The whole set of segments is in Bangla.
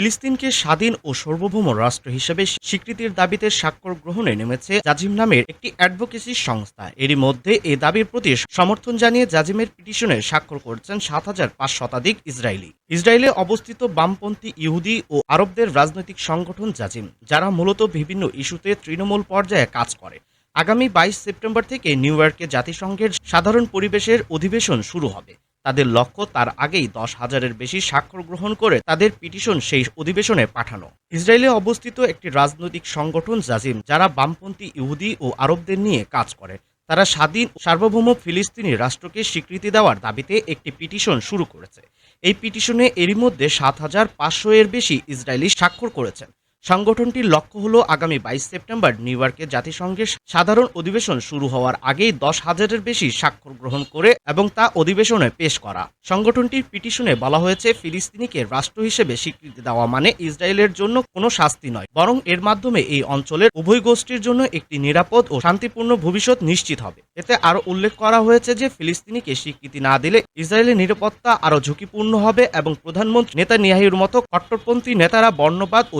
ফিলিস্তিনকে স্বাধীন ও সার্বভৌম রাষ্ট্র হিসেবে স্বীকৃতির দাবিতে স্বাক্ষর গ্রহণে নেমেছে জাজিম নামের একটি অ্যাডভোকেসি সংস্থা। এরই মধ্যে এ দাবির প্রতি সমর্থন জানিয়ে জাজিমের পিটিশনে স্বাক্ষর করছেন সাত হাজার পাঁচ শতাধিক ইসরায়েলি। ইসরায়েলে অবস্থিত বামপন্থী ইহুদি ও আরবদের রাজনৈতিক সংগঠন জাজিম, যারা মূলত বিভিন্ন ইস্যুতে তৃণমূল পর্যায়ে কাজ করে। আগামী বাইশ সেপ্টেম্বর থেকে নিউ ইয়র্কে জাতিসংঘের সাধারণ পরিবেশের অধিবেশন শুরু হবে। তাদের লক্ষ্য তার আগেই দশ হাজারের বেশি স্বাক্ষর গ্রহণ করে তাদের পিটিশন সেই অধিবেশনে পাঠানো। ইসরায়েলে অবস্থিত একটি রাজনৈতিক সংগঠন জাজিম, যারা বামপন্থী ইহুদি ও আরবদের নিয়ে কাজ করে। তারা স্বাধীন সার্বভৌম ফিলিস্তিনি রাষ্ট্রকে স্বীকৃতি দেওয়ার দাবিতে একটি পিটিশন শুরু করেছে। এই পিটিশনে এরই মধ্যে সাত হাজার পাঁচশো এর বেশি ইসরায়েলি স্বাক্ষর করেছেন। সংগঠনটির লক্ষ্য হল আগামী বাইশ সেপ্টেম্বর নিউ ইয়র্কে জাতিসংঘের সাধারণ অধিবেশন শুরু হওয়ার আগেই দশ হাজারের বেশি স্বাক্ষর গ্রহণ করে এবং তা অধিবেশনে পেশ করা। সংগঠনটির পিটিশনে বলা হয়েছে, ফিলিস্তিনিকে রাষ্ট্র হিসেবে স্বীকৃতি দেওয়া মানে ইসরায়েলের জন্য কোনো শাস্তি নয়, বরং এর মাধ্যমে এই অঞ্চলের উভয় গোষ্ঠীর জন্য একটি নিরাপদ ও শান্তিপূর্ণ ভবিষ্যৎ নিশ্চিত হবে। এতে আরও উল্লেখ করা হয়েছে যে, ফিলিস্তিনিকে স্বীকৃতি না দিলে ইসরায়েলের নিরাপত্তা আরও ঝুঁকিপূর্ণ হবে এবং প্রধানমন্ত্রী নেতানিয়াহুর মতো কট্টরপন্থী নেতারা বর্ণবাদ ও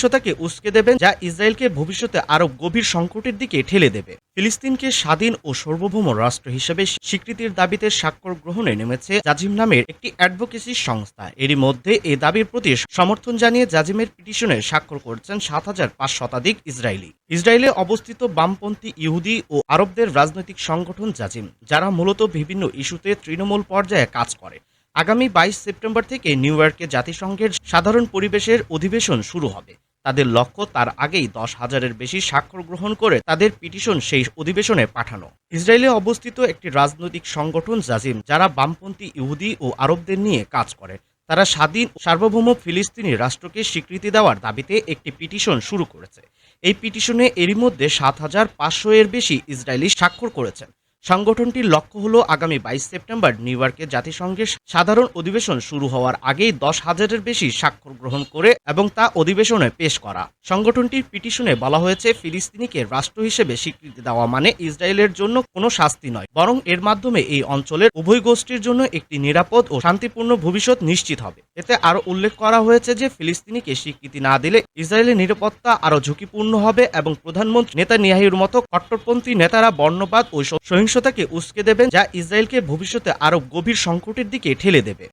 সহিংসতাকে উস্কে দেবেন, যা ইসরায়েলকে ভবিষ্যতে আরও গভীর সংকটের দিকে ঠেলে দেবে। ফিলিস্তিনকে স্বাধীন ও সার্বভৌম রাষ্ট্র হিসেবে স্বীকৃতির দাবিতে স্বাক্ষর গ্রহণে নেমেছে জাজিম নামের একটি অ্যাডভোকেসি সংস্থা। এরই মধ্যে এ দাবির প্রতি সমর্থন জানিয়ে জাজিমের পিটিশনে স্বাক্ষর করেছেন সাত হাজার পাঁচ শতাধিক ইসরায়েলি। ইসরায়েলে অবস্থিত বামপন্থী ইহুদি ও আরবদের রাজনৈতিক সংগঠন জাজিম, যারা মূলত বিভিন্ন ইস্যুতে তৃণমূল পর্যায়ে কাজ করে। আগামী বাইশ সেপ্টেম্বর থেকে নিউ ইয়র্কে জাতিসংঘের সাধারণ পরিবেশের অধিবেশন শুরু হবে। তাদের লক্ষ্য তার আগেই দশ হাজারের বেশি স্বাক্ষর গ্রহণ করে তাদের পিটিশন সেই অধিবেশনে পাঠানো। ইসরায়েলে অবস্থিত একটি রাজনৈতিক সংগঠন জাজিম, যারা বামপন্থী ইহুদি ও আরবদের নিয়ে কাজ করে। তারা স্বাধীন সার্বভৌম ফিলিস্তিনি রাষ্ট্রকে স্বীকৃতি দেওয়ার দাবিতে একটি পিটিশন শুরু করেছে। এই পিটিশনে এরই মধ্যে সাত হাজার পাঁচশো এর বেশি ইসরায়েলি স্বাক্ষর করেছেন। সংগঠনটির লক্ষ্য হল আগামী বাইশ সেপ্টেম্বর নিউ ইয়র্কে জাতিসংঘের সাধারণ অধিবেশন শুরু হওয়ার আগেই দশ হাজারের বেশি স্বাক্ষর গ্রহণ করে এবং তা অধিবেশনে পেশ করা। সংগঠনটির পিটিশনে বলা হয়েছে, ফিলিস্তিনিকে রাষ্ট্র হিসেবে স্বীকৃতি দেওয়া মানে ইসরায়েলের জন্য কোনো শাস্তি নয়, বরং এর মাধ্যমে এই অঞ্চলের উভয় গোষ্ঠীর জন্য একটি নিরাপদ ও শান্তিপূর্ণ ভবিষ্যৎ নিশ্চিত হবে। এতে আরও উল্লেখ করা হয়েছে যে, ফিলিস্তিনিকে স্বীকৃতি না দিলে ইসরায়েলের নিরাপত্তা আরও ঝুঁকিপূর্ণ হবে এবং প্রধানমন্ত্রী নেতানিয়াহুর মতো কট্টরপন্থী নেতারা বর্ণবাদ ও সহিংসতাকে উস্কে দেবেন যা ইসরায়েলকে ভবিষ্যতে আরও গভীর সংকটের দিকে ঠেলে দেবে।